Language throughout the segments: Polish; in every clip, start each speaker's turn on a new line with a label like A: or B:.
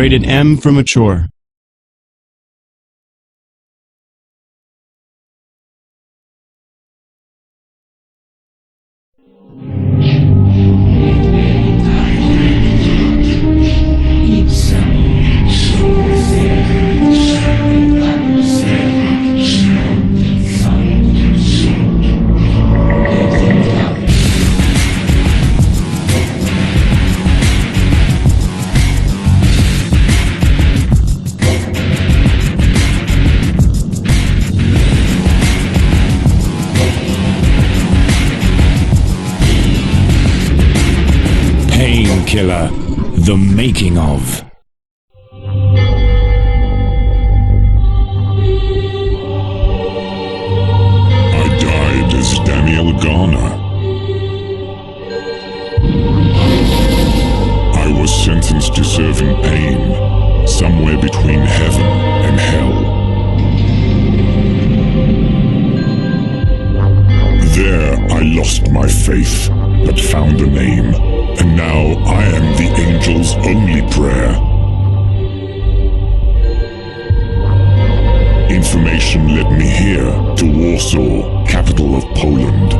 A: Rated M for mature.
B: Painkiller, the making of.
C: I died as Daniel Garner. I was sentenced to serving pain, somewhere between heaven and hell. There I lost my faith, but found a name, and now I am the angel's only prayer. Information led me here to Warsaw, capital of Poland.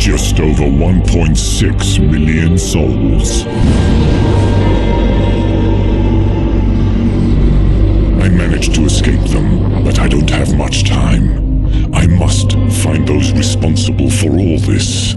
C: Just over 1.6 million souls. I managed to escape them, but I don't have much time. I must find those responsible for all this.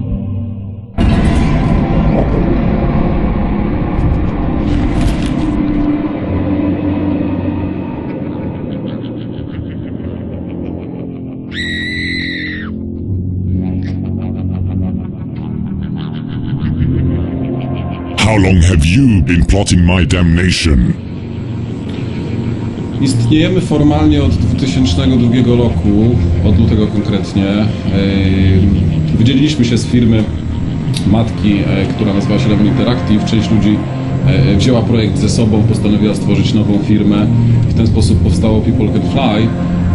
C: How long have you been plotting my damnation?
D: Istniejemy formalnie od 2002 roku, od lutego konkretnie. Wydzieliliśmy się z firmy matki, e, która nazywała się Lemon Interactive. Część ludzi e, wzięła projekt ze sobą, postanowiła stworzyć nową firmę. W ten sposób powstało People Can Fly.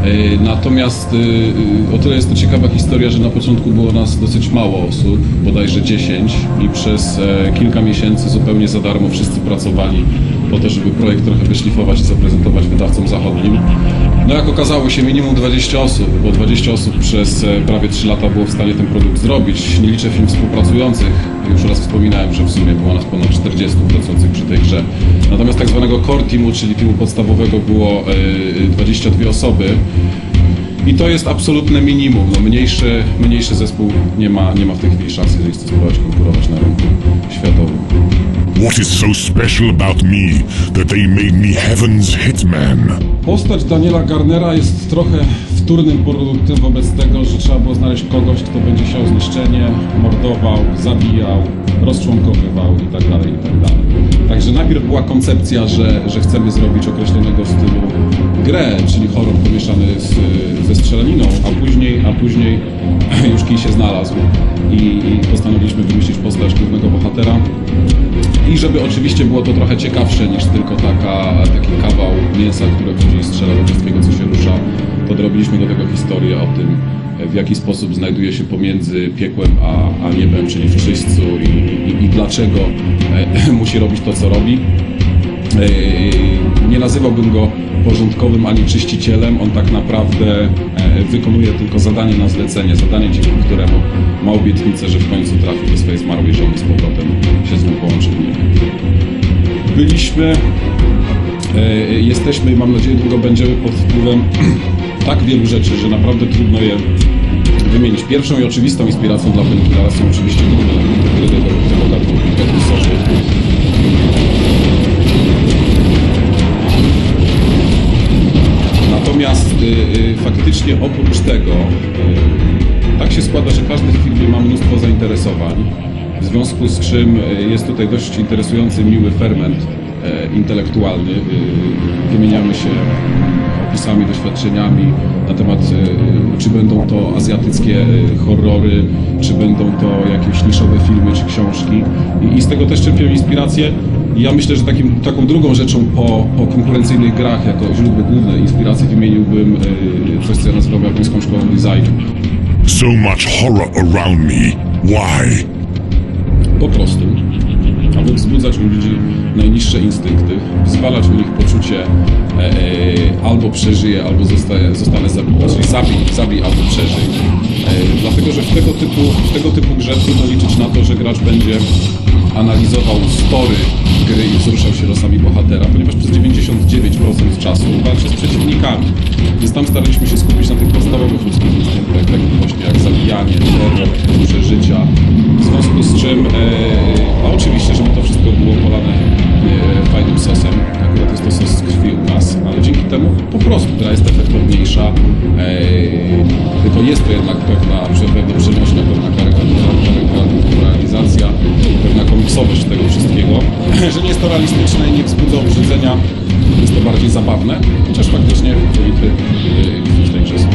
D: Yy, Natomiast yy, o tyle jest to ciekawa historia, że na początku było nas dosyć mało osób, bodajże 10 i przez e, kilka miesięcy zupełnie za darmo wszyscy pracowali po to, żeby projekt trochę wyszlifować i zaprezentować wydawcom zachodnim. No jak okazało się minimum 20 osób, bo 20 osób przez e, prawie 3 lata było w stanie ten produkt zrobić. Nie liczę firm współpracujących. Już raz wspominałem, że w sumie było nas ponad 40 pracujących przy tej grze. Natomiast tak zwanego core teamu, czyli teamu podstawowego było e, 22 osoby. I to jest absolutne minimum. No mniejszy, mniejszy zespół nie ma, nie ma w tej chwili szansy, jeżeli chce spróbować konkurować na rynku światowym.
C: What is so special about me that they made me heaven's hitman?
D: Postać Daniela Garnera jest trochę wtórnym produktem wobec tego, że trzeba było znaleźć kogoś, kto będzie siał zniszczenie, mordował, zabijał, rozczłonkowywał itd. itd. Także najpierw była koncepcja, że, że chcemy zrobić określonego stylu grę, czyli horror pomieszany z, ze strzelaniną, a później, a później już kij się znalazł i, i postanowiliśmy wymyślić postać głównego bohatera. I żeby oczywiście było to trochę ciekawsze niż tylko taka, taki kawał mięsa, które i strzela podrobiliśmy do tego historię o tym, w jaki sposób znajduje się pomiędzy piekłem a, a niebem, czyli w czyśćcu i, i, i dlaczego e, musi robić to, co robi. E, Nie nazywałbym go porządkowym ani czyścicielem. On tak naprawdę e, wykonuje tylko zadanie na zlecenie, zadanie dzięki któremu ma obietnicę, że w końcu trafi do swojej zmarłej żony z powrotem się z nią połączy w niebie. Byliśmy, e, jesteśmy i mam nadzieję długo będziemy pod wpływem tak wielu rzeczy, że naprawdę trudno je wymienić. Pierwszą i oczywistą inspiracją dla Painkillera są oczywiście gry gry tego, gatunku. Natomiast y, y, faktycznie oprócz tego y, tak się składa, że każdy w filmie ma mnóstwo zainteresowań, w związku z czym y, jest tutaj dość interesujący, miły ferment intelektualny. Y, Wymieniamy się opisami, doświadczeniami na temat, y, czy będą to azjatyckie y, horrory, czy będą to jakieś niszowe filmy, czy książki. I, z tego też czerpiemy inspirację. Ja myślę, że takim, taką drugą rzeczą po, po konkurencyjnych grach, jako źródło główne inspiracji wymieniłbym coś, co ja nazywam japońską szkołą designu.
C: So much horror around me. Why?
D: po prostu, aby wzbudzać u ludzi najniższe instynkty, zwalać u nich poczucie e, e, albo przeżyje, albo zostaje, zostanę zabity, czyli zabij, zabij albo przeżyj. E, dlatego, że w tego, typu, w tego typu grze trudno liczyć na to, że gracz będzie analizował story gry i wzruszał się losami bohatera, ponieważ przez 99% czasu walczy z przeciwnikami. Więc tam staraliśmy się skupić na tych podstawowych ludzkich instynktach, takich właśnie jak zabijanie, prostu gra jest efektowniejsza, e, tylko jest to jednak pewna, pewna przenośnia, pewna karykatura, karykaturalizacja, pewna komiksowość tego wszystkiego, że nie jest to realistyczne i nie wzbudza obrzydzenia, jest to bardziej zabawne, chociaż faktycznie kulity yy, krwi w tej grze są.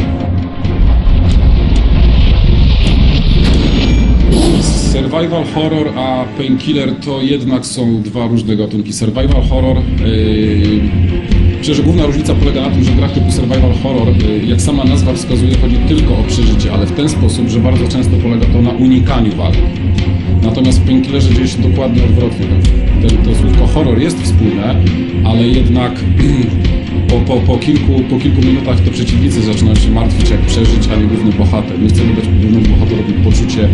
D: Survival horror a painkiller to jednak są dwa różne gatunki. Survival horror. Yy, myślę, że główna różnica polega na tym, że w grach typu survival horror, yy, jak sama nazwa wskazuje, chodzi tylko o przeżycie, ale w ten sposób, że bardzo często polega to na unikaniu walk. Natomiast w painkillerze dzieje się dokładnie odwrotnie. Ten, to słówko horror jest wspólne, ale jednak po, po, po, kilku, po kilku minutach to przeciwnicy zaczynają się martwić, jak przeżyć, a nie główny bohater. My chcemy dać głównemu bohaterowi poczucie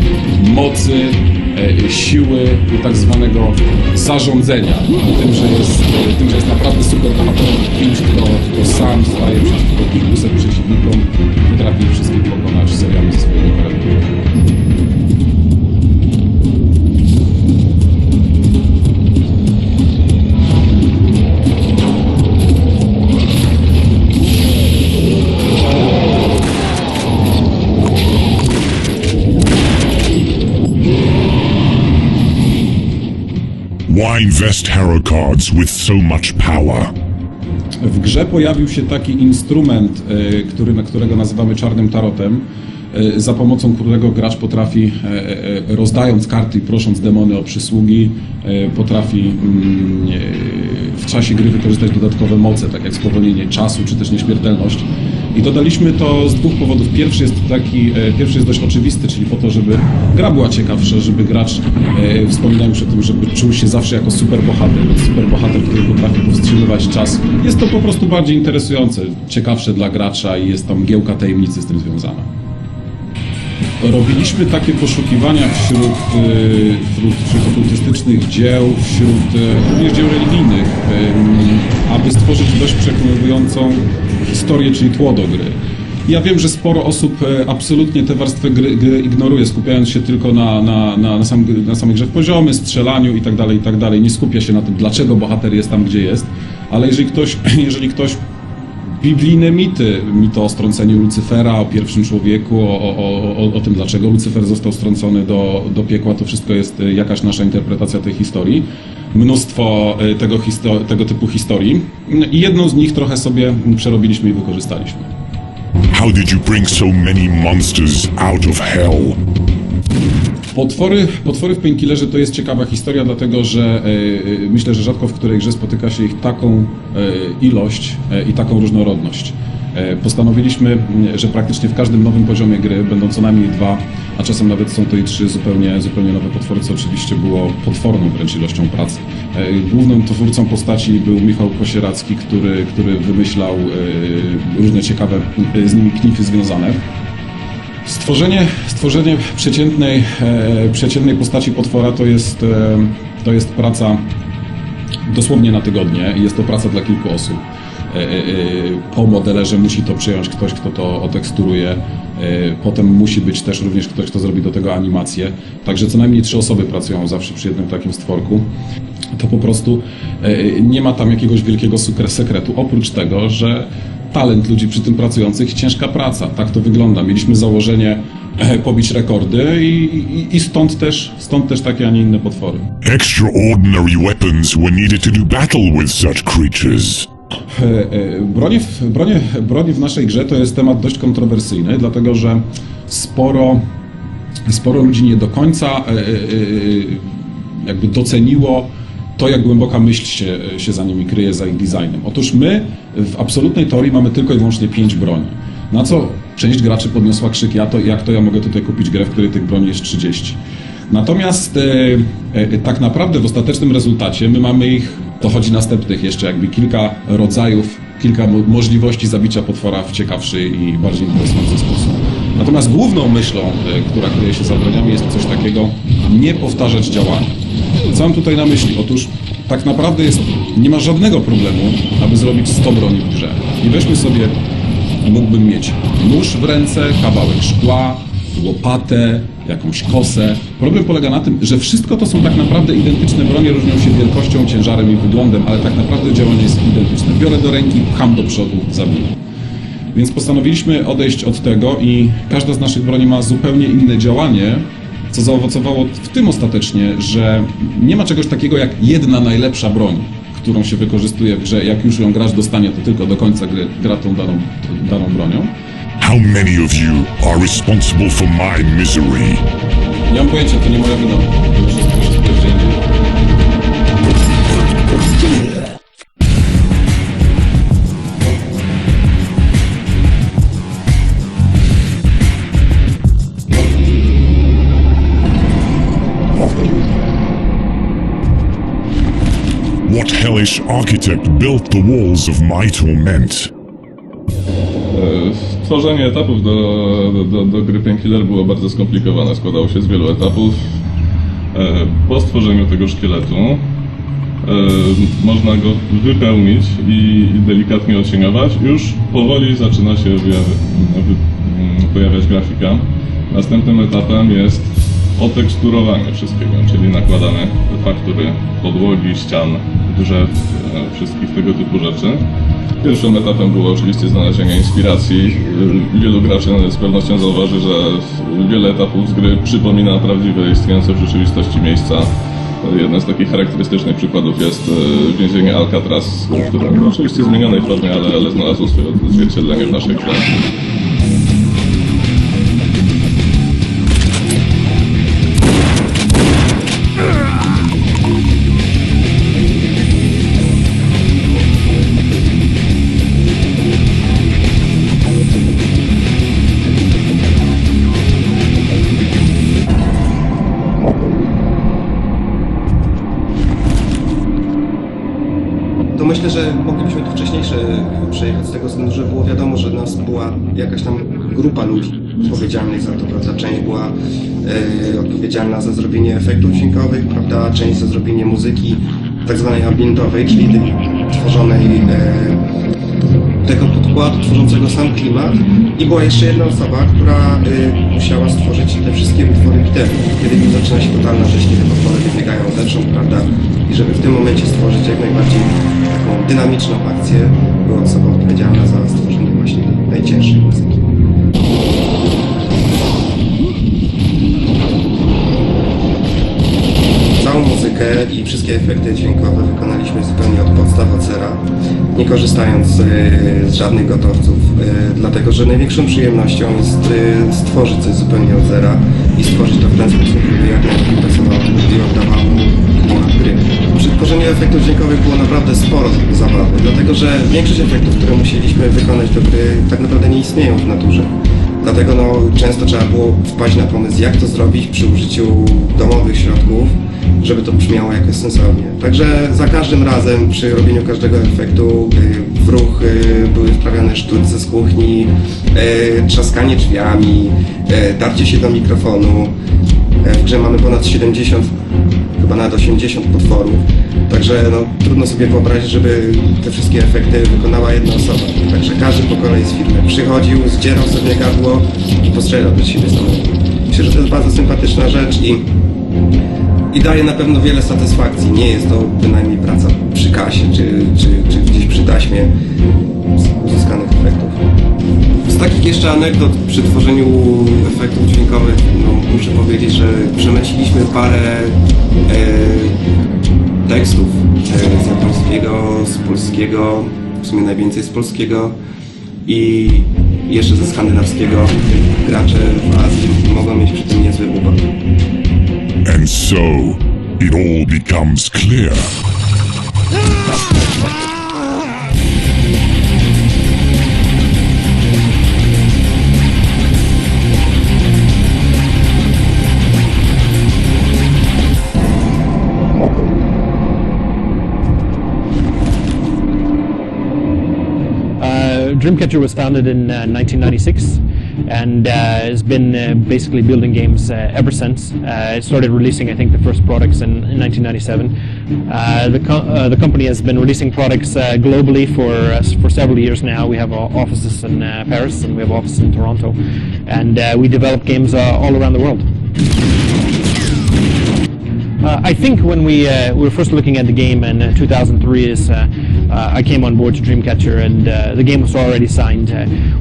D: mocy, e, siły i tak zwanego zarządzenia. Tym, że jest, e, tym, że jest naprawdę super bohaterem kimś, kto, kto sam staje przeciwko kilkuset przeciwnikom, potrafi ich wszystkich pokonać
C: With so much power?
D: W grze pojawił się taki instrument, e, który, którego nazywamy czarnym tarotem, e, za pomocą którego gracz potrafi, e, rozdając karty i prosząc demony o przysługi, potrafi mm, w czasie gry wykorzystać dodatkowe moce, tak jak spowolnienie czasu czy też nieśmiertelność. I dodaliśmy to z dwóch powodów. Pierwszy jest taki, e, pierwszy jest dość oczywisty, czyli po to, żeby gra była ciekawsza, żeby gracz e, już o tym, żeby czuł się zawsze jako super bohater, super bohater, który potrafi powstrzymywać czas. Jest to po prostu bardziej interesujące, ciekawsze dla gracza i jest tam mgiełka tajemnicy z tym związana. Robiliśmy takie poszukiwania wśród, y, wśród, wśród dzieł, wśród y, również dzieł religijnych, aby stworzyć dość przekonującą historię, czyli tło do gry. Ja wiem, że sporo osób e, absolutnie tę warstwę gry, gry ignoruje, skupiając się tylko na, na, na, na, sam, na samej grze w poziomy, strzelaniu i tak dalej, i tak. Nie skupia się na tym, dlaczego bohater jest tam, gdzie jest. Ale jeżeli ktoś, jeżeli ktoś biblijne mity, mity o strąceniu Lucyfera, o pierwszym człowieku, o, o, o, o tym, dlaczego Lucyfer został strącony do, do piekła, to wszystko jest y, jakaś nasza interpretacja tej historii. Mnóstwo y, tego, tego typu historii i jedną z nich trochę sobie przerobiliśmy i wykorzystaliśmy.
C: How did you bring so many monsters out of hell?
D: Potwory, potwory w Painkillerze to jest ciekawa historia, dlatego że e, e, myślę, że rzadko w której grze spotyka się ich taką e, ilość i taką różnorodność. Postanowiliśmy, m, że praktycznie w każdym nowym poziomie gry będą co najmniej dwa, a czasem nawet są to i trzy zupełnie, zupełnie nowe potwory, co oczywiście było potworną wręcz ilością pracy. E, Głównym twórcą postaci był Michał Kosieracki, który, który wymyślał różne ciekawe z nimi knify związane. Stworzenie, stworzenie przeciętnej, e, przeciętnej postaci potwora to jest, e, to jest praca dosłownie na tygodnie i jest to praca dla kilku osób. E, po modelerze musi to przyjąć ktoś, kto to oteksturuje. Potem musi być też również ktoś, kto zrobi do tego animację. Także co najmniej trzy osoby pracują zawsze przy jednym takim stworku. To po prostu nie ma tam jakiegoś wielkiego sekretu, oprócz tego, że talent ludzi przy tym pracujących i ciężka praca. Tak to wygląda. Mieliśmy założenie e, pobić rekordy i, i, i stąd, też, stąd też takie, a nie inne potwory.
C: Extraordinary weapons were needed to do battle with such creatures.
D: E, e, Bronie w, bronie, bronie w naszej grze to jest temat dość kontrowersyjny, dlatego że sporo, sporo ludzi nie do końca jakby doceniło to, jak głęboka myśl się, się za nimi kryje, za ich designem. Otóż my w absolutnej teorii mamy tylko i wyłącznie pięć broni. Na co część graczy podniosła krzyk, ja to, jak to ja mogę tutaj kupić grę, w której tych broni jest 30. Natomiast e, e, tak naprawdę w ostatecznym rezultacie my mamy ich, dochodzi następnych jeszcze jakby kilka rodzajów, kilka mo- możliwości zabicia potwora w ciekawszy i bardziej interesujący sposób. Natomiast główną myślą, e, która kryje się za broniami jest coś takiego, nie powtarzać działania. Co mam tutaj na myśli? Otóż tak naprawdę jest, nie ma żadnego problemu, aby zrobić 100 broni w grze. I weźmy sobie, mógłbym mieć nóż w ręce, kawałek szkła, łopatę, jakąś kosę. Problem polega na tym, że wszystko to są tak naprawdę identyczne bronie, różnią się wielkością, ciężarem i wyglądem, ale tak naprawdę działanie jest identyczne. Biorę do ręki, pcham do przodu, zabiję. Więc postanowiliśmy odejść od tego i każda z naszych broni ma zupełnie inne działanie, co zaowocowało w tym ostatecznie, że nie ma czegoś takiego jak jedna najlepsza broń, którą się wykorzystuje w grze. Jak już ją gracz dostanie, to tylko do końca gry gra tą daną, daną bronią.
C: How many of you are responsible for my misery?
D: Nie mam pojęcia, to nie moja wina.
C: Hellish architect built the walls of my torment?
A: Tworzenie etapów do, do, do, gry Painkiller było bardzo skomplikowane. Składało się z wielu etapów. E, Po stworzeniu tego szkieletu e, można go wypełnić i delikatnie ocieniować. Już powoli zaczyna się pojawiać grafika. Następnym etapem jest oteksturowanie wszystkiego, czyli nakładamy faktury podłogi, ścian, drzew, e, wszystkich tego typu rzeczy. Pierwszym etapem było oczywiście znalezienie inspiracji. Wielu graczy z pewnością zauważy, że wiele etapów z gry przypomina prawdziwe istniejące w rzeczywistości miejsca. Jeden z takich charakterystycznych przykładów jest e, więzienie Alcatraz, które w oczywiście zmienionej formie, ale, ale znalazło swoje odzwierciedlenie w naszej grze.
E: Myślę, że moglibyśmy to wcześniejsze przejechać z tego względu, że było wiadomo, że nas była jakaś tam grupa ludzi odpowiedzialnych za to, prawda? Część była e, odpowiedzialna za zrobienie efektów dźwiękowych, prawda? Część za zrobienie muzyki tak zwanej ambientowej, czyli tworzonej e, tego podkładu tworzącego sam klimat i była jeszcze jedna osoba, która y, musiała stworzyć te wszystkie utwory bitewu. Kiedy już zaczyna się totalna rzeź, kiedy potwory wybiegają zewsząd, prawda? I żeby w tym momencie stworzyć jak najbardziej taką dynamiczną akcję, była osoba odpowiedzialna za stworzenie właśnie muzyki. Muzykę i wszystkie efekty dźwiękowe wykonaliśmy zupełnie od podstaw od zera, nie korzystając e, z żadnych gotowców, e, dlatego że największą przyjemnością jest e, stworzyć coś zupełnie od zera i stworzyć to w ten sposób, żeby jak najlepiej pasowało i oddawało klimat gry. Przy tworzeniu efektów dźwiękowych było naprawdę sporo zabawy, dlatego że większość efektów, które musieliśmy wykonać do gry, tak naprawdę nie istnieją w naturze. Dlatego no, często trzeba było wpaść na pomysł, jak to zrobić przy użyciu domowych środków, żeby to brzmiało jakoś sensownie. Także za każdym razem przy robieniu każdego efektu w ruch były wprawiane sztuce z kuchni, y, trzaskanie drzwiami, y, darcie się do mikrofonu. E, W grze mamy ponad 70, chyba nawet 80 potworów. Także no, trudno sobie wyobrazić, żeby te wszystkie efekty wykonała jedna osoba. Także każdy po kolei z firmy przychodził, zdzierał sobie gardło i postrzelał do siebie samego. Myślę, że to jest bardzo sympatyczna rzecz i, i daje na pewno wiele satysfakcji. Nie jest to bynajmniej praca przy kasie czy, czy, czy gdzieś przy taśmie uzyskanych efektów. Z takich jeszcze anegdot przy tworzeniu efektów dźwiękowych no, muszę powiedzieć, że przemyśliliśmy parę e, tekstów e, z japońskiego, z polskiego, w sumie najwięcej z polskiego i jeszcze ze skandynawskiego. Gracze w Azji mogą mieć przy tym niezły ubaw.
C: And so, it all becomes clear.
F: Uh, Dreamcatcher was founded in uh, 1996 and uh, has been uh, basically building games uh, ever since. It started releasing, I think, the first products in, in 1997. Uh, the, co- the company has been releasing products globally for for several years now. We have offices in Paris and we have offices in Toronto, and we develop games all around the world. Uh, I think when we, uh, we were first looking at the game in uh, 2003 is uh, uh, I came on board to Dreamcatcher and uh, the game was already signed.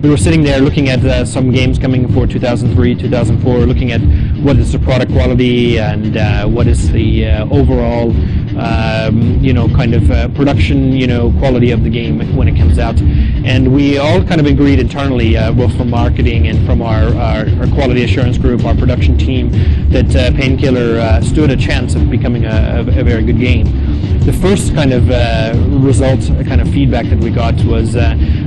F: We were sitting there looking at some games coming for 2003, 2004, looking at what is the product quality and what is the overall um, you know kind of uh, production you know quality of the game when it comes out. And we all kind of agreed internally, uh, both from marketing and from our, our, our quality assurance group, our production team, that uh, Painkiller uh, stood a chance of becoming a, a, very good game. The first kind of uh, result, uh, kind of feedback that we got was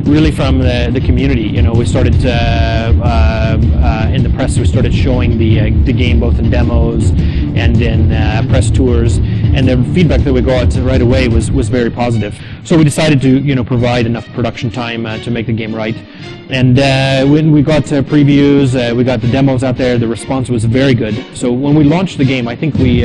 F: really from the, the community. You know, we started uh, uh, uh, in the press. We started showing the uh, the game both in demos and in uh, press tours, and the feedback that we got right away was was very positive. So we decided to you know provide enough production time to make the game right. And when we got previews, we got the demos out there. The response was very good. So when we launched the game, I think we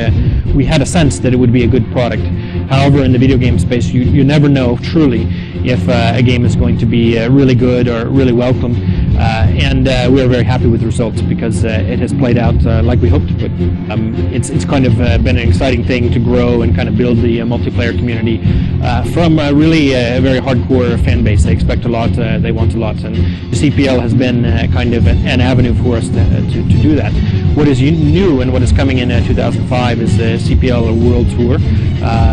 F: we had a sense that it would be a good product. However, in the video game space, you, you never know truly if uh, a game is going to be uh, really good or really welcome. Uh, and uh, we are very happy with the results because uh, it has played out uh, like we hoped it would. Um, it's it's kind of uh, been an exciting thing to grow and kind of build the uh, multiplayer community from uh, really a very hardcore fan base. They expect a lot, they want a lot, and the CPL has been kind of an, avenue for us to, to, to do that. What is new and what is coming in uh, 2005 is the CPL World Tour.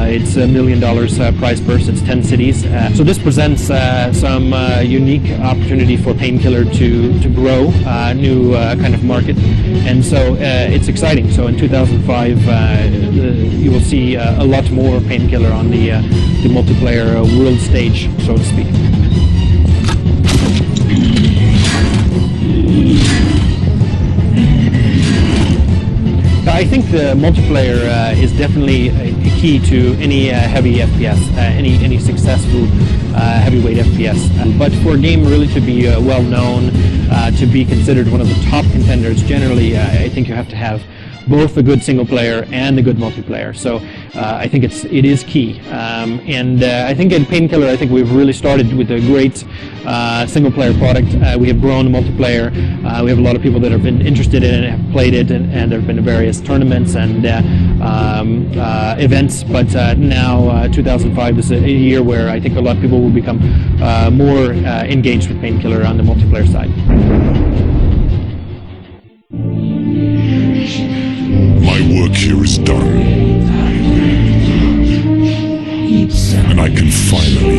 F: It's a million dollars prize purse. It's 10 cities. So this presents some unique opportunity for Painkiller to to to grow a new uh, kind of market, and so uh, it's exciting. So in 2005, uh, the, you will see uh, a lot more Painkiller on the uh, the multiplayer uh, world stage, so to speak. I think the multiplayer uh, is definitely a key to any uh, heavy FPS, uh, any any successful uh, heavyweight FPS. But for a game really to be well known, to be considered one of the top contenders, generally, I think you have to have both a good single player and a good multiplayer. So uh, I think it's it is key. Um, and uh, I think in Painkiller, I think we've really started with a great uh, single player product. Uh, we have grown the multiplayer. Uh, we have a lot of people that have been interested in it, have played it, and, and there have been various tournaments and uh, um, events. But now, uh, 2005 is a, year where I think a lot of people will become more engaged with Painkiller on the multiplayer side.
C: My work here is done. And I can finally